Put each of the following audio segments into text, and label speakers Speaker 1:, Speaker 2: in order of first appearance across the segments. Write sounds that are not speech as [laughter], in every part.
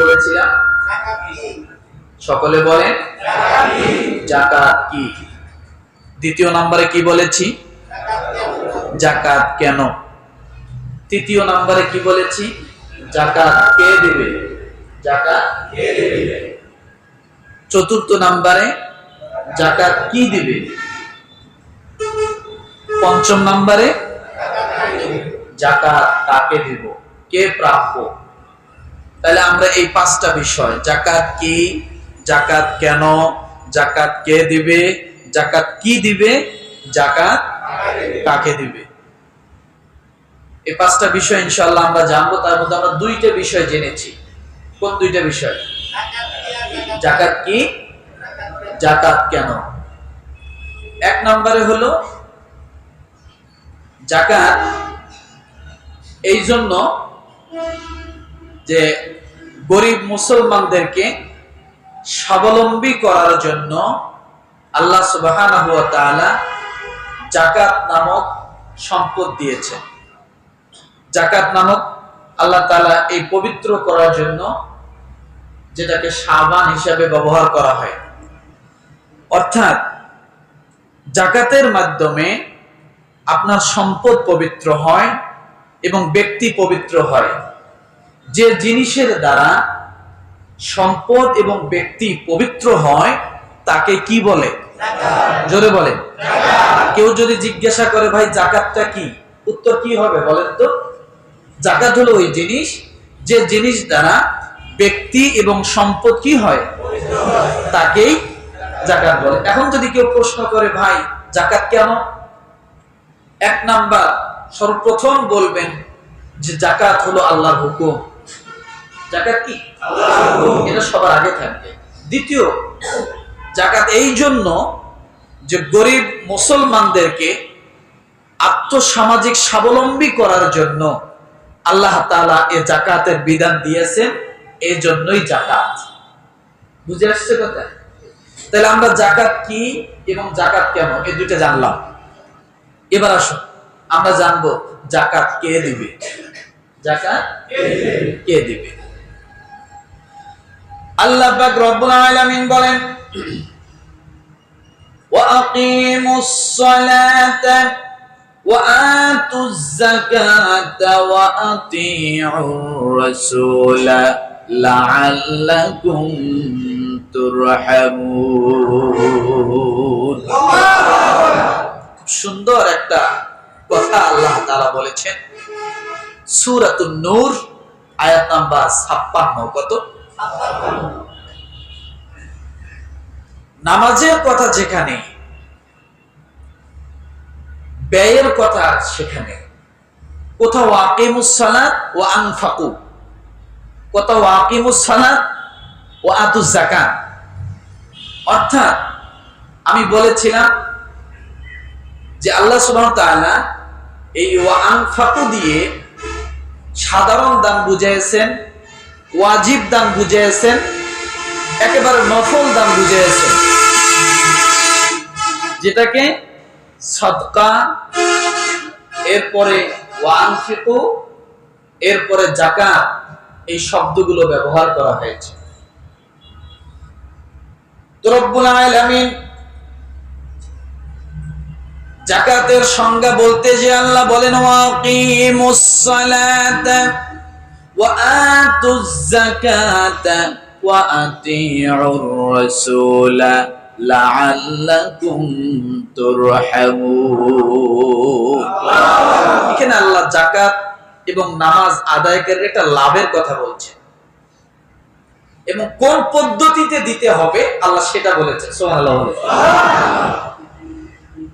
Speaker 1: বলেছিলাম? সকলে বলেন, জাকাত কি? দ্বিতীয় নম্বরে কি বলেছি? জাকাত কেন? তৃতীয় নম্বরে কি বলেছি? জাকাত কে দিবে? জাকাত কে দিবে? চতুর্থ নম্বরে জাকাত কি দিবে? পঞ্চম নম্বরে জাকাত কাকে দিব? কে প্রাপ্য? তাহলে আমরা এই পাঁচটা বিষয় জাকাত কি জাকাত কেন জাকাত কে দিবে জাকাত কি দিবে জাকাত কাকে দিবে। এই পাঁচটা বিষয় ইনশাআল্লাহ আমরা জানব, তার মধ্যে আমরা দুইটা বিষয় জেনেছি। কোন দুইটা বিষয়? জাকাত কি জাকাত কেন? এক নম্বরে হলো জাকাত এই জন্য যে গরিব মুসলমানদেরকে স্বাবলম্বী করার জন্য আল্লাহ তাআলা জাকাত নামক সম্পদ দিয়েছেন। জাকাত নামক আল্লাহ তাআলা এই পবিত্র করার জন্য যেটাকে সাবান হিসাবে ব্যবহার করা হয়। অর্থাৎ জাকাতের মাধ্যমে আপনার সম্পদ পবিত্র হয় এবং ব্যক্তি পবিত্র হয়। যে জিনিসের দ্বারা সম্পদ এবং ব্যক্তি পবিত্র হয় তাকে কি বলে? জোরে বলে কেউ যদি জিজ্ঞাসা করে ভাই জাকাতটা কি? উত্তর কি হবে বলেন তো? জাকাত হলো ওই জিনিস যে জিনিস দ্বারা ব্যক্তি এবং সম্পদ কি হয়। তাকেই জাকাত বলে। এখন যদি কেউ প্রশ্ন করে ভাই জাকাত কেন? এক নাম্বার সর্বপ্রথম বলবেন যে জাকাত হলো আল্লাহর হুকুম। জাকাত কি? এটা সবার আগে থাকবে। দ্বিতীয়, জাকাত এই জন্য যে গরিব মুসলমানদেরকে আত্মসামাজিক স্বাবলম্বী করার জন্য আল্লাহ তাআলা এ জাকাতের বিধান দিয়েছেন এই জন্যই জাকাত। বুঝে আসছে কথা? তাহলে আমরা জাকাত কি এবং জাকাত কেন? এই দুইটা জানলাম। এবার আসুন, আমরা জানব জাকাত কে দিবে? জাকাত কে দিবে? আল্লাহ পাক রব্বুল আলামিন বলেন وأقيموا الصلاة وآتوا الزكاة وأطيعوا الرسول لعلكم ترحمون খুব সুন্দর একটা কথা আল্লাহ তাআলা বলেছেন সূরাতুন নূর আয়াত নাম্বার 56 কত নামাজের কথা যেখানে, ব্যয়ের কথা সেখানে। কোথাও আকিমুস সালাত ও আনফাকু। কোথাও আকিমুস সালাত ও আতুস জাকাত অর্থাৎ আমি বলেছিলাম যে আল্লাহ সুবহান তাআলা এই ওয়ানফাকু দিয়ে সাধারণ দান বুঝিয়েছেন ওয়াজিব দান বুঝিয়েছেন, একেবারে নফল দান বুঝিয়েছেন। যেটাকে সদকা, এরপরে ওয়ানফিকু এরপরে জাকাত, এই শব্দগুলো ব্যবহার করা হয়েছে। জাকাতের সংজ্ঞা বলতে যে আল্লাহ বলেন যাকাতা ওয়া আতিউর রাসূলা লাআল্লাকুম তুরহামুন এখানে আল্লাহ জাকাত এবং নামাজ আদায়কারীর একটা লাভের কথা বলছেন এবং কোন পদ্ধতিতে দিতে হবে আল্লাহ সেটা বলেছেন। সুবহানাল্লাহ।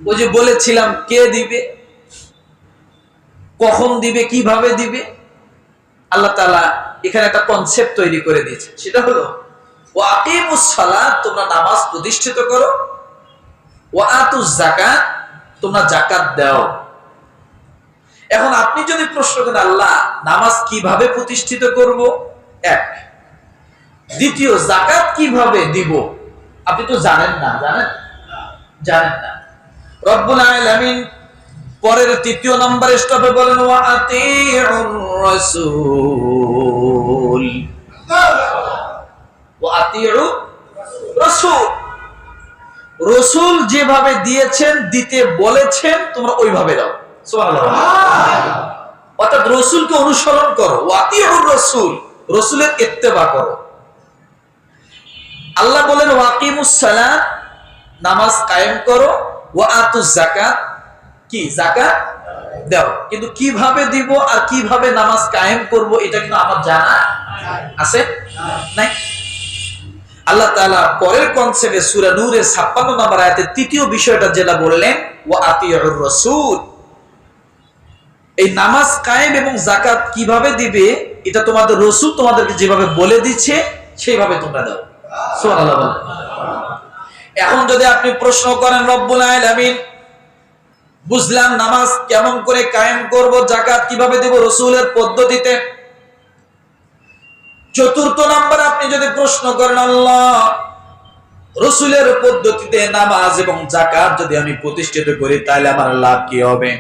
Speaker 1: ওই যে বলেছিলাম, কে দিবে? কখন দিবে? কীভাবে দিবে? আল্লাহ তালা এখানে একটা কনসেপ্ট তৈরি করে দিয়েছে সেটা হলো তোমরা নামাজ প্রতিষ্ঠিত করো। ও আতুস জাকাত তোমরা জাকাত দাও। এখন আপনি যদি প্রশ্ন করেন, আল্লাহ, নামাজ কীভাবে প্রতিষ্ঠিত করব? এক। দ্বিতীয় জাকাত কীভাবে দিব? আপনি তো জানেন না, জানেন? জানেন না। রব্বুল আলামিন পরের তৃতীয় নম্বর স্টপে বলেন রাসূল। যেভাবে দিয়েছেন, দিতে বলেছেন, তোমরা ওইভাবে দাও। অর্থাৎ রসুলকে অনুসরণ করো। ওয়াতিউর রসুল। রসুলের ইত্তেবা করো। আল্লাহ বলেন ওয়াকিমুস সালাত। নামাজ কায়েম করো। ওয়া আতুজ যাকাত। কি? যাকাত দাও। কিন্তু কীভাবে দিব আর কীভাবে নামাজ কায়েম করব, এটা কিন্তু আমার জানা আছে? নাই? আল্লাহ তাআলা পরের কনসেপ্টে সূরা নূরের 56 নম্বর আয়াতে তৃতীয় বিষয়টা যেটা বললেন, ওয়া আতিউর রাসূল। এই নামাজ কায়েম এবং জাকাত কীভাবে দিবে, এটা তোমাদের রসুল তোমাদেরকে যেভাবে বলে দিচ্ছে, সেইভাবে তোমরা দাও। সুবহানাল্লাহ এখন যদি আপনি প্রশ্ন করেন, রব্বুল আলামিন বুঝলাম নামাজ কেমন করে কায়েম করব জাকাত কীভাবে দেব, রসুলের পদ্ধতিতে। চতুর্থ নাম্বার আপনি যদি প্রশ্ন করেন, আল্লাহ, রসুলের পদ্ধতিতে নামাজ এবং জাকাত যদি আমি প্রতিষ্ঠিত করি, তাহলে আমার লাভ কি হবে?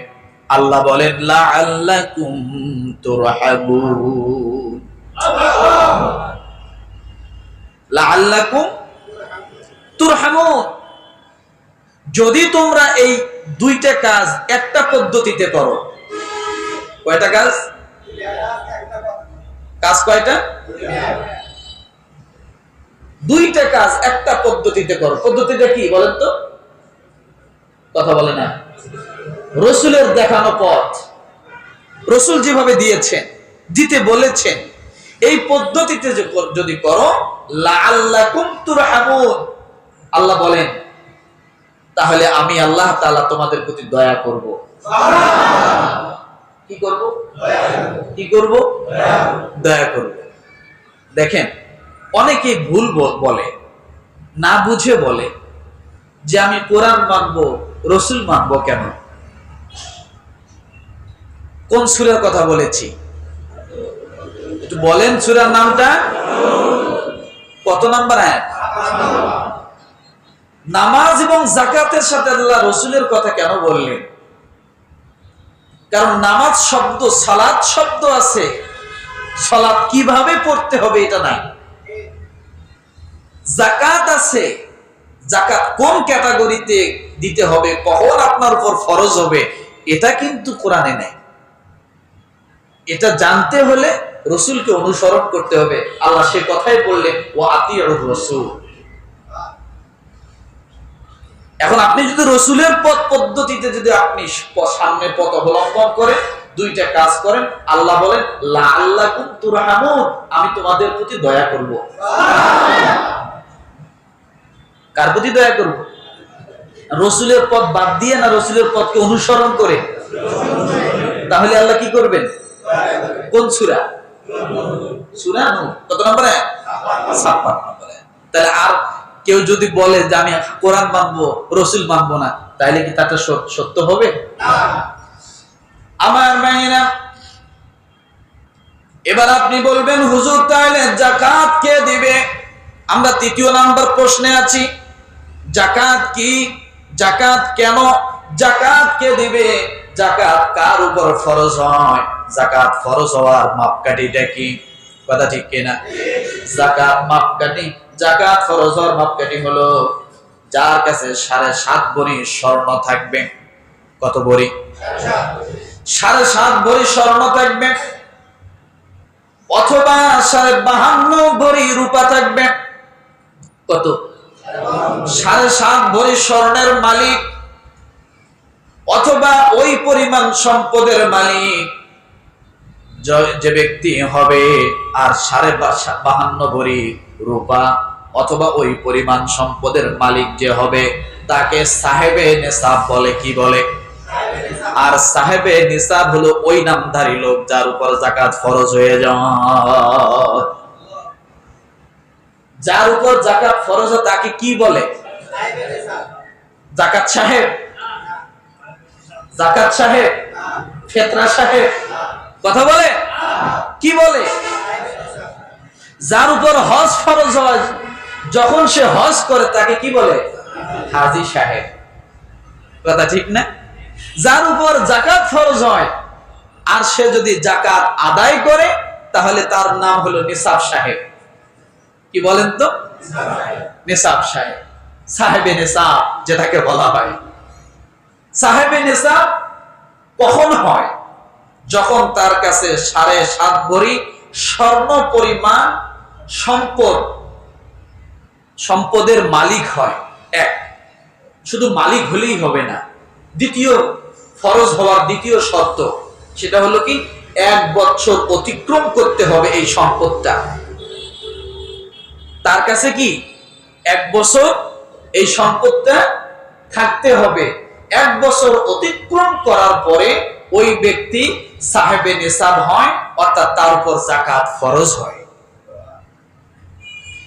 Speaker 1: আল্লাহ বলেন যদি তোমরা এই দুইটা কাজ একটা পদ্ধতিতে করো। কয়টা কাজ? কাজ কয়টা? দুইটা কাজ একটা পদ্ধতিতে করো। পদ্ধতিটা কি বলেন তো? কথা বলে না। রসুলের দেখানো পথ। রসুল যেভাবে দিয়েছেন, দিতে বলেছেন, এই পদ্ধতিতে যদি করো আল্লাহ বলেন তাহলে আমি আল্লাহ তাআলা তোমাদের প্রতি দয়া করব। কি করব? কি করব? দয়া করব। দেখেন অনেকে ভুল বলে না বুঝে বলে যে আমি কোরআন মানবো রসুল মানবো কেন? কোন সুরের কথা বলেছি? একটু বলেন সুরার নামটা। কত নাম্বার আয়াত? নামাজ এবং জাকাতের সাথে আল্লাহ রসুলের কথা কেন বললেন? কারণ নামাজ শব্দ, সালাদ শব্দ আছে। সালাদ কীভাবে পড়তে হবে এটা নাই। জাকাত আছে। জাকাত কোন ক্যাটাগরিতে দিতে হবে, কখন আপনার উপর ফরজ হবে, এটা কিন্তু কোরআনে নেই। এটা জানতে হলে রসুলকে অনুসরণ করতে হবে। আল্লাহ সে কথাই বললেন ও আতিউর রসুল। এখন আপনি যদি রসুলের পথ পদ্ধতিতে যদি আপনি সামনে পথ অবলম্বন করেন দুইটা কাজ করেন, আল্লাহ বলেন আল্লাহ আমি তোমাদের প্রতি দয়া করব। কার প্রতি দয়া করব? রসুলের পথ বাদ দিয়ে না রসুলের পথকে অনুসরণ করে? তাহলে আল্লাহ কি করবেন? কোন সুরা? সুরা। কত নম্বরে ছাপ্পান্ন নম্বরে তাহলে আর কেউ যদি বলে যে আমি কোরআন মানবো, রসুল মানবো না, তাহলে কি তাটা সত্য হবে? আমার মাইনা এবার আপনি বলবেন, হুজুর, তাহলে জাকাত কে দিবে? আমরা তৃতীয় নাম্বার প্রশ্নে আছি জাকাত কি? জাকাত কেন? জাকাত কে দিবে? জাকাত কার উপর ফরজ হয়? জাকাত ফরজ হওয়ার মাপকাঠিটা কি? কথা ঠিক কিনা? জাকাত মাপকাঠি জাকাত ফরজ মাপকাঠি হলো যার কাছে সাড়ে সাত ভরি স্বর্ণ থাকবে। কত ভরি সাড়ে সাত ভরি স্বর্ণ থাকবে। অথবা সাড়ে বাহান্ন রূপা থাকবে। কত? সাড়ে সাত ভরি স্বর্ণের মালিক। অথবা ওই পরিমাণ সম্পদের মালিক যে ব্যক্তি হবে, আর সাড়ে বাহান্ন ভরি রূপা অথবা ওই পরিমাণ সম্পদের মালিক যে হবে, তাকে সাহেবে নেশাব বলে কি বলে? আর সাহেবে নিসাব হলো ওই নামধারী লোক যার উপর জাকাত ফরজ হয়ে যায়। যার উপর জাকাত ফরজ তাকে কি বলে? জাকাত সাহেব। জাকাত সাহেব। ফেতরা সাহেব। কথা বলে? কি বলে? যার উপর হজ ফরজ হয় যখন সে হজ করে, তাকে কি বলে? হাজি সাহেব। কথা ঠিক না? যার উপর জাকাত ফরজ হয়, আর সে যদি জাকাত আদায় করে, তাহলে তার নাম হলো নিসাব সাহেব। কি বলেন তো? নেশাব সাহেব। সাহেবে নেশাব যেটাকে বলা হয়। সাহেবে নেশাব কখন হয়? যখন তার কাছে সাড়ে সাত ভরি স্বর্ণ পরিমাণ সম্পদ সম্পদের মালিক হয়, এক। শুধু মালিক হলেই হবে না, দ্বিতীয় ফরজ হওয়ার দ্বিতীয় শর্ত, সেটা হলো কি, এক বছর অতিক্রম করতে হবে এই সম্পদটা। তার কাছে কি, এক বছর এই সম্পদটা থাকতে হবে। এক বছর অতিক্রম করার পরে ওই ব্যক্তি সাহেবে নেশাব হয়, অর্থাৎ তার উপর জাকাত ফরজ হয়।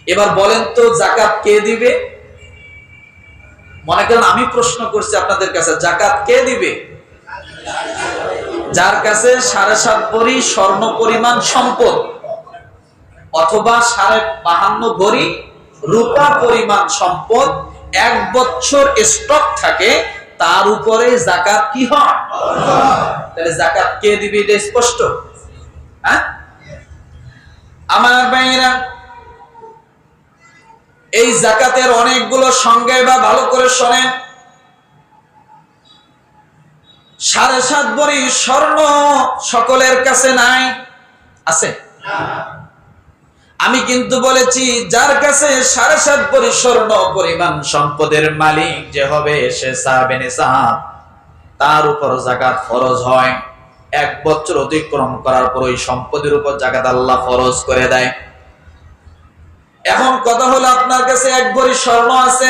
Speaker 1: এবার বলেন তো জাকাত কে দিবে? মনে করেন আমি প্রশ্ন করছি আপনাদের কাছে, জাকাত কে দিবে? যার কাছে সাড়ে সাত ভরি স্বর্ণ পরিমাণ সম্পদ, অথবা সাড়ে বাহান্ন ভরি রূপা পরিমাণ সম্পদ, এক বছর স্টক থাকে, তার উপরে জাকাত কি হয়? তাহলে জাকাত কে দিবে এটা স্পষ্ট? হ্যাঁ? আমার ভাইয়েরা এই জাকাতের অনেকগুলো সংজ্ঞা বা ভালো করে শোনেন। সাড়ে সাত ভরি স্বর্ণ সকলের কাছে নাই। আছে? আমি কিন্তু বলেছি, যার কাছে সাড়ে সাত ভরি স্বর্ণ পরিমাণ সম্পদের মালিক যে হবে, সে সাহাবে নেশাব তার উপর জাকাত ফরজ হয়। এক বছর অতিক্রম করার পর ওই সম্পদের উপর জাকাত আল্লাহ ফরজ করে দেয়। এখন কথা হলো আপনার কাছে এক ভরি স্বর্ণ আছে,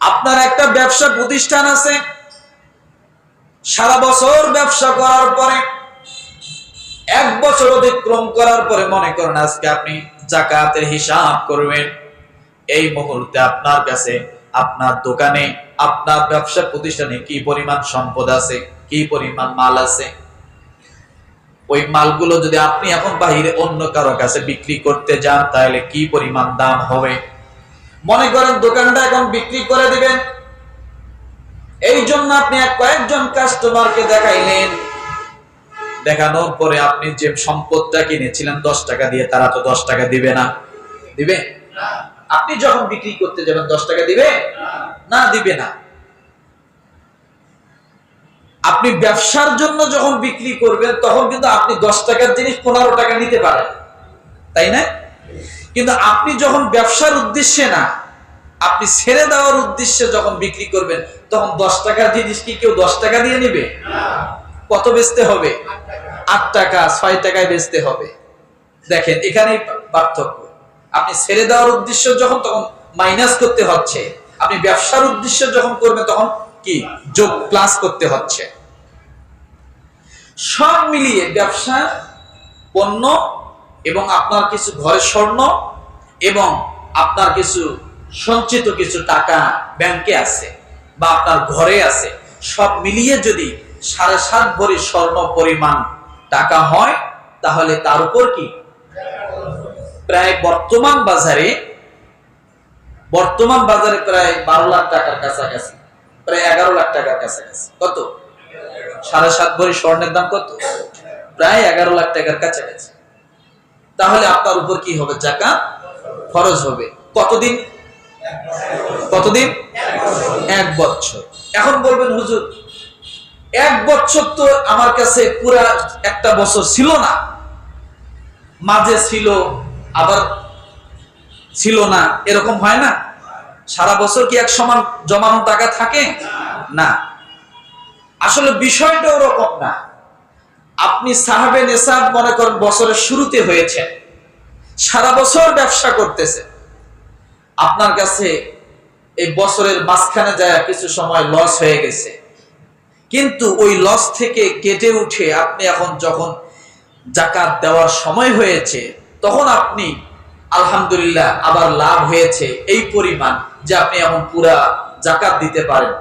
Speaker 1: আপনার একটা ব্যবসা প্রতিষ্ঠান আছে, সারা বছর ব্যবসা করার পরে, এক বছর অতিক্রম করার পরে মনে করেন আজকে আপনি জাকাতের হিসাব করবেন। এই মুহূর্তে আপনার কাছে, আপনার দোকানে, আপনার ব্যবসা প্রতিষ্ঠানে কি পরিমাণ সম্পদ আছে, কি পরিমাণ মাল আছে? ওই মালগুলো যদি আপনি এখন বাহিরে অন্য কারও কাছে বিক্রি করতে যান, তাহলে কি পরিমাণ দাম হবে? মনে করেন দোকানটা এখন বিক্রি করে দিবেন। এই জন্য আপনি কয়েকজন কাস্টমারকে দেখাইলেন। দেখানোর পরে আপনি যে সম্পদটা কিনেছিলেন, দশ টাকা দিয়ে, তারা তো দশ টাকা দিবে না। দিবে? আপনি যখন বিক্রি করতে যাবেন, দশ টাকা দিবে? না দিবে না। আপনি ব্যবসার জন্য যখন বিক্রি করবেন, তখন কিন্তু আপনি দশ টাকার জিনিস পনেরো টাকা নিতে পারেন। তাই না? কিন্তু আপনি যখন ব্যবসার উদ্দেশ্যে না, আপনি ছেড়ে দেওয়ার উদ্দেশ্যে যখন বিক্রি করবেন, তখন দশ টাকার জিনিস কি কেউ দশ টাকা দিয়ে নিবে? কত বেচতে হবে? আট টাকা, ছয় টাকায় বেচতে হবে। দেখেন, এখানেই পার্থক্য। আপনি ছেড়ে দেওয়ার উদ্দেশ্য যখন, তখন মাইনাস করতে হচ্ছে। আপনি ব্যবসার উদ্দেশ্য যখন করবেন, তখন কি? যোগ প্লাস করতে হচ্ছে। সব মিলিয়ে ব্যবসা, পণ্য এবং আপনার কিছু ঘরের স্বর্ণ এবং আপনার কিছু সঞ্চিত কিছু টাকা ব্যাংকে আছে বা আপনার ঘরে আছে, সব মিলিয়ে যদি সাড়ে সাত ভরি স্বর্ণ পরিমাণ টাকা হয়, তাহলে তার উপর কি? প্রায় বর্তমান বাজারে বর্তমান বাজারে প্রায় বারো লাখ টাকার কাছাকাছি, প্রায় এগারো লাখ টাকার কাছাকাছি। কত? সাড়ে সাত ভরি স্বর্ণের দাম কত? প্রায় এগারো লাখ টাকার কাছাকাছি। তাহলে আপনার উপর কি হবে? জাকা খরচ হবে। কতদিন? কতদিন? এক বছর। এখন বলবেন, হুজুর, এক বছর তো আমার কাছে পুরা একটা বছর ছিল না। মাঝে ছিল, আবার ছিল না। এরকম হয় না? সারা বছর কি এক সমান জমানো টাকা থাকে? না। আসলে বিষয়টা ওরকম না। আপনি সাহাবে নেশাব মনে করেন বছরের শুরুতে হয়েছে সারা বছর ব্যবসা করতেছে। আপনার কাছে এই বছরের মাঝখানে যায় কিছু সময় লস হয়ে গেছে। কিন্তু ওই লস থেকে কেটে উঠে আপনি এখন যখন জাকাত দেওয়ার সময় হয়েছে, তখন আপনি আলহামদুলিল্লাহ আবার লাভ হয়েছে এই পরিমাণ যে আপনি এখন পুরা জাকাত দিতে পারেন।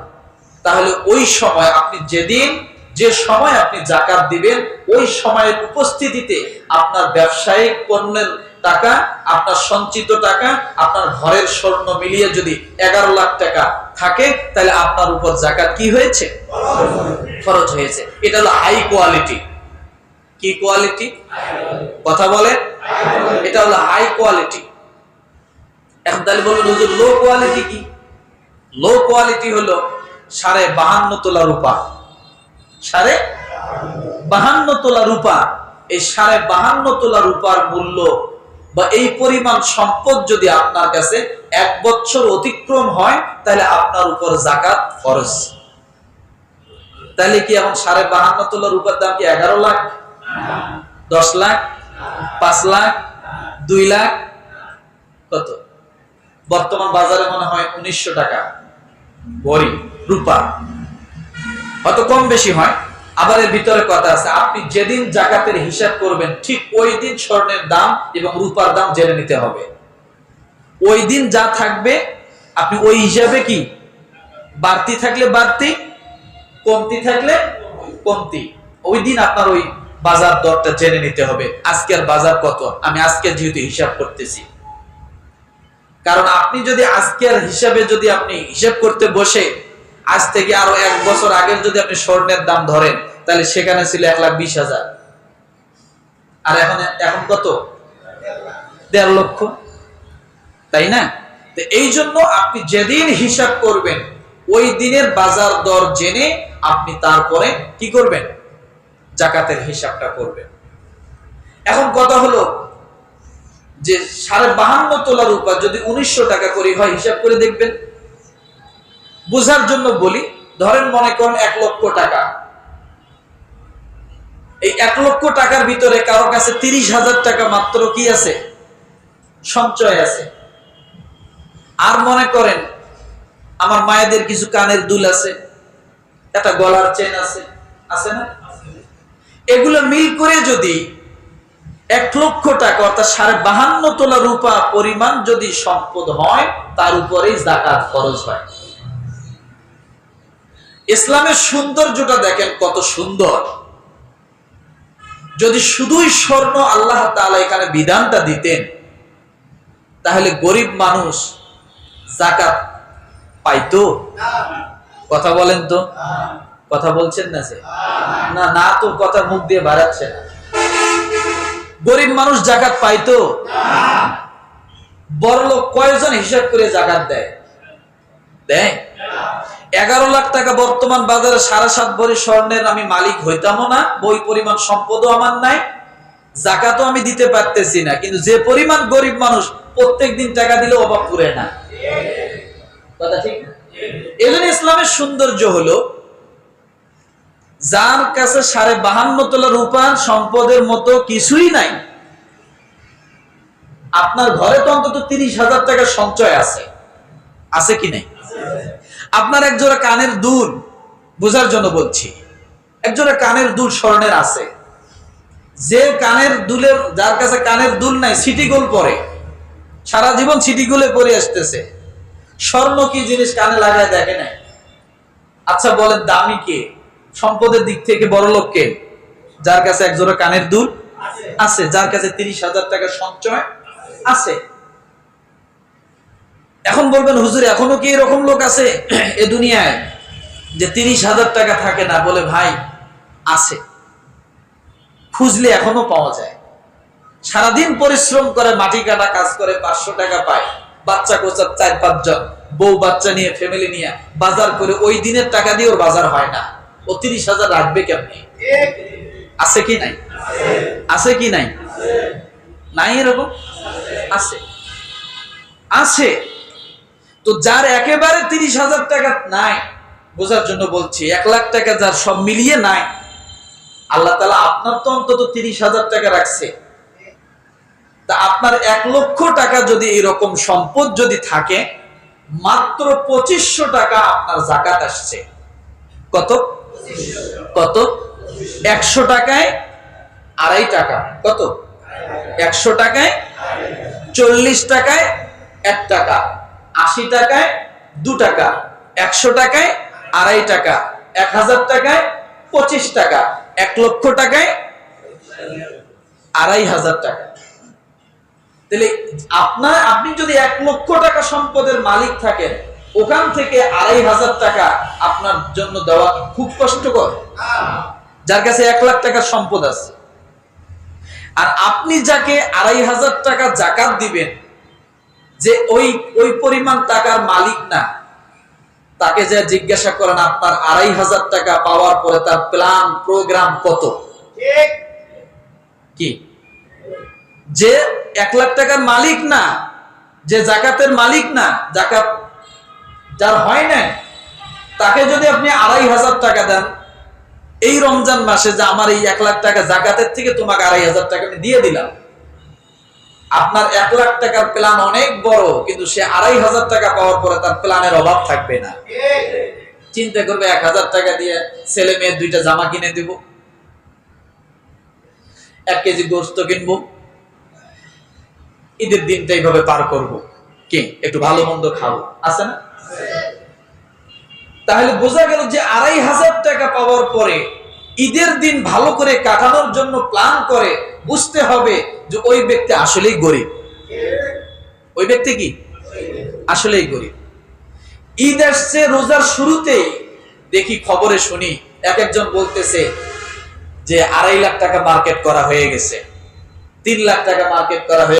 Speaker 1: তাহলে ওই সময় আপনি যেদিন, যে সময় আপনি জাকাত দিবেন, ওই সময়ের উপস্থিতিতে আপনার ব্যবসায়িক পণ্যের টাকা, আপনার সঞ্চিত টাকা, আপনার ঘরের স্বর্ণ মিলিয়ে যদি এগারো লাখ টাকা থাকে, তাহলে আপনার উপর জাকাত কি হয়েছে? খরচ হয়েছে। এটা হলো হাই কোয়ালিটি কি কোয়ালিটি কথা বলে? এটা হলো হাই কোয়ালিটি এখন তাহলে বলবেন লো কোয়ালিটি কি? লো কোয়ালিটি হলো সাড়ে বাহান্ন তোলা রূপা। সাড়ে বাহান্ন তোলা রূপা। এই সাড়ে বাহান্ন তোলা রূপার মূল্য বা এই পরিমাণ সম্পদ যদি আপনার কাছে এক বছর অতিক্রম হয়, তাহলে আপনার উপর জাকাত ফরজ। তাহলে কি এখন সাড়ে বাহান্ন তোলা রূপার দাম কি এগারো লাখ, দশ লাখ, পাঁচ লাখ, দুই লাখ? কত? বর্তমান বাজারে মনে হয় উনিশশো টাকা। ভরি রূপা। হয়তো কম বেশি হয়, আবার এর ভিতরে কথা আছে, আপনি যেদিন জাকাতের হিসাব করবেন, ঠিক ওই দিন স্বর্ণের দাম এবং রূপার দাম জেনে নিতে হবে। ওই দিন যা থাকবে, আপনি ওই হিসাবে কি? বাড়তি থাকলে বাড়তি, কমতি থাকলে কমতি। ওই দিন আপনার ওই বাজার দরটা জেনে নিতে হবে, আজকের বাজার কত? আমি আজকে যেহেতু হিসাব করতেছি। কারণ আপনি যদি আজকের হিসাবে যদি আপনি হিসাব করতে বসে আজ থেকে আরও এক বছর আগের যদি আপনি স্বর্ণের দাম ধরেন, তাহলে সেখানে ছিল এক লাখ বিশ হাজার। আর এখন এখন কত? দেড় লক্ষ। তাই না? এই জন্য আপনি যেদিন হিসাব করবেন, ওই দিনের বাজার দর জেনে আপনি তারপরে কি করবেন? জাকাতের হিসাবটা করবেন। এখন কথা হলো যে সাড়ে বাহান্ন তোলা রূপা যদি উনিশশো টাকা করে হয়, হিসাব করে দেখবেন। বোঝার জন্য বলি, ধরেন মনে করেন এক লক্ষ টাকা। এই এক লক্ষ টাকার ভিতরে কারও কাছে তিরিশ হাজার টাকা মাত্র কি আছে? সঞ্চয় আছে। আর মনে করেন আমার মায়েদের কিছু কানের দুল আছে, একটা গলার চেন আছে আছে না? এগুলো মিল করে যদি এক লক্ষ টাকা অর্থাৎ সাড়ে বাহান্ন তোলা রূপা পরিমাণ যদি সম্পদ হয়, তার উপরেই জাকাত খরচ হয়। ইসলামের সৌন্দর্যটা দেখেন কত সুন্দর। যদি শুধুই স্বর্ণ আল্লাহ তাআলা এখানে বিধানটা দিতেন, তাহলে গরিব মানুষ জাকাত পাইতো? কথা বলেন তো। কথা বলছেন না সে না না তো কথা মুখ দিয়ে বাড়াচ্ছে না। গরিব মানুষ জাকাত পাইতো? বড় লোক কয়জন হিসাব করে জাকাত দেয়? দেয়? এগারো লাখ টাকা বর্তমান বাজারে সাড়ে সাত ভরি স্বর্ণের আমি মালিক হইতামও না, বই পরিমাণ সম্পদও আমার নাই, জাকাতও আমি দিতে পারতেছি না। কিন্তু যে পরিমাণ গরিব মানুষ প্রত্যেক দিন টাকা দিলে অভাব পুরে না। কথা ঠিক না? ইসলামের সৌন্দর্য হলো, যার কাছে সাড়ে বাহান্ন তোলা রূপার সম্পদের মতো কিছুই নাই। আপনার ঘরে তো অন্তত তিরিশ হাজার টাকা সঞ্চয় আছে। আছে কি নাই? আপনার একজোড়া কানের দুল বোঝার জন্য বলছি। একজোড়া কানের দুল স্বর্ণের আছে। যে কানের দুলের, যার কাছে কানের দুল নাই, সিটি গোল পরে। সারা জীবন সিটি গোলে পরে আসতেছে। স্বর্ণ কি জিনিস কানে লাগায় দেখে নাই? আচ্ছা বলেন দামি কে? সম্পদের দিক থেকে বড় লোক কে? যার কাছে একজোড়া কানের দুল আছে। যার কাছে তিরিশ হাজার টাকা সঞ্চয় আছে। এখন বলবেন, হুজুর, এখনও কি এরকম লোক আছে [clears throat] এ দুনিয়ায় যে তিরিশ হাজার টাকা থাকে না? বলে, ভাই, আছে। খুঁজলে এখনও পাওয়া যায়। সারাদিন পরিশ্রম করে মাটি কাটা কাজ করে পাঁচশো টাকা পায়। বাচ্চা কোচার চার পাঁচজন, বউ বাচ্চা নিয়ে ফ্যামিলি নিয়ে বাজার করে ওই দিনের টাকা দিয়ে ওর বাজার হয় না। ও তিরিশ হাজার রাখবে কেমনি? আছে কি নাই? আছে কি নাই? নাই এরকম? আছে। আছে। তো যার একেবারে তিরিশ হাজার টাকা নাই, বোঝার জন্য বলছি, এক লাখ টাকা যার সব মিলিয়ে নাই, আল্লাহ তালা আপনার তো অন্তত তিরিশ হাজার টাকা রাখছে। তা আপনার এক লক্ষ টাকা যদি এরকম সম্পদ যদি থাকে, মাত্র পঁচিশশো টাকা আপনার জাকাত আসছে। কত? কত? একশো টাকায় আড়াই টাকা। কত? একশো টাকায় চল্লিশ টাকায় এক টাকা। আশি টাকায় দু টাকা, একশো টাকায় আড়াই টাকা, এক হাজার টাকায় পঁচিশ টাকা, এক লক্ষ টাকায় আড়াই হাজার টাকা। তাহলে আপনার, আপনি যদি এক লক্ষ টাকা সম্পদের মালিক থাকেন, ওখান থেকে আড়াই হাজার টাকা আপনার জন্য দেওয়া খুব কষ্টকর। যার কাছে এক লাখ টাকার সম্পদ আছে। আর আপনি যাকে আড়াই হাজার টাকা জাকাত দিবেন যে ওই ওই পরিমাণ টাকার মালিক না। তাকে যে জিজ্ঞাসা করেন আপনার আড়াই হাজার টাকা পাওয়ার পরে তার প্ল্যান প্রোগ্রাম কত? কি? যে এক লাখ টাকার মালিক না যে জাকাতের মালিক না জাকাত যার হয় না তাকে যদি আপনি আড়াই হাজার টাকা দেন এই রমজান মাসে যে আমার এই এক লাখ টাকা জাকাতের থেকে তোমাকে আড়াই হাজার টাকা আমি দিয়ে দিলাম আপনার এক লাখ টাকার প্ল্যান অনেক বড়, কিন্তু সে আড়াই হাজার টাকা পাওয়ার পরে তার প্ল্যানের অভাব থাকবে না। চিন্তা করবে এক হাজার টাকা দিয়ে ছেলে মেয়ের দুইটা জামা কিনে দিব, এক কেজি গোস্ত কিনবো, ঈদের দিনটা এইভাবে পার করব। কি, একটু ভালো মন্দ খাব? আছে না? তাহলে বোঝা গেল যে আড়াই হাজার টাকা পাওয়ার পরে ঈদের দিন ভালো করে কাটানোর জন্য প্ল্যান করে বুঝতে হবে যে ওই ব্যক্তি আসলেই গরিব। ওই ব্যক্তি কি? আসলেই গরিব। ঈদ আসছে রোজার শুরুতেই। দেখি খবরে শুনি, এক একজন বলতেছে যে আড়াই লাখ টাকা মার্কেট করা হয়ে গেছে। তিন লাখ টাকা মার্কেট করা হয়ে